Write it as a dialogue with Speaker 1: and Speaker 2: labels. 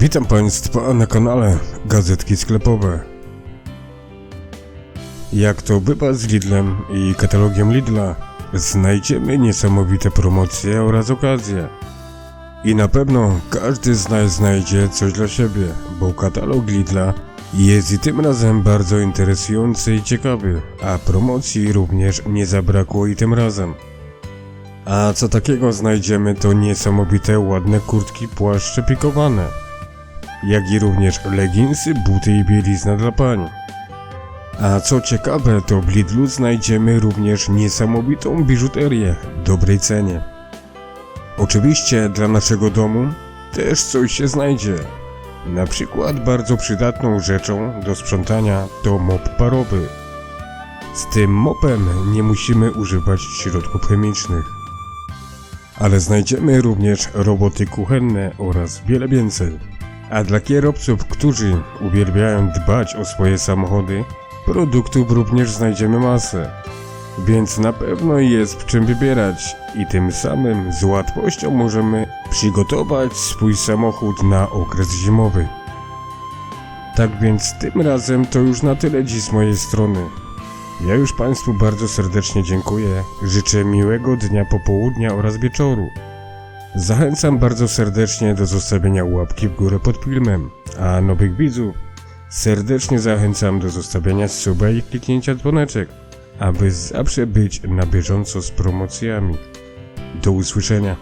Speaker 1: Witam Państwa na kanale Gazetki Sklepowe. Jak to bywa z Lidlem i katalogiem Lidla, znajdziemy niesamowite promocje oraz okazje. I na pewno każdy z nas znajdzie coś dla siebie, bo katalog Lidla jest i tym razem bardzo interesujący i ciekawy, a promocji również nie zabrakło i tym razem. A co takiego znajdziemy to niesamowite ładne kurtki płaszcze pikowane jak i również leginsy, buty i bielizna dla pań. A co ciekawe, to w Lidlu znajdziemy również niesamowitą biżuterię w dobrej cenie. Oczywiście dla naszego domu też coś się znajdzie. Na przykład bardzo przydatną rzeczą do sprzątania to mop parowy. Z tym mopem nie musimy używać środków chemicznych. Ale znajdziemy również roboty kuchenne oraz wiele więcej. A dla kierowców, którzy uwielbiają dbać o swoje samochody, produktów również znajdziemy masę. Więc na pewno jest w czym wybierać i tym samym z łatwością możemy przygotować swój samochód na okres zimowy. Tak więc tym razem to już na tyle dziś z mojej strony. Ja już Państwu bardzo serdecznie dziękuję, życzę miłego dnia popołudnia oraz wieczoru. Zachęcam bardzo serdecznie do zostawienia łapki w górę pod filmem, a nowych widzów serdecznie zachęcam do zostawienia suba i kliknięcia dzwoneczek, aby zawsze być na bieżąco z promocjami. Do usłyszenia.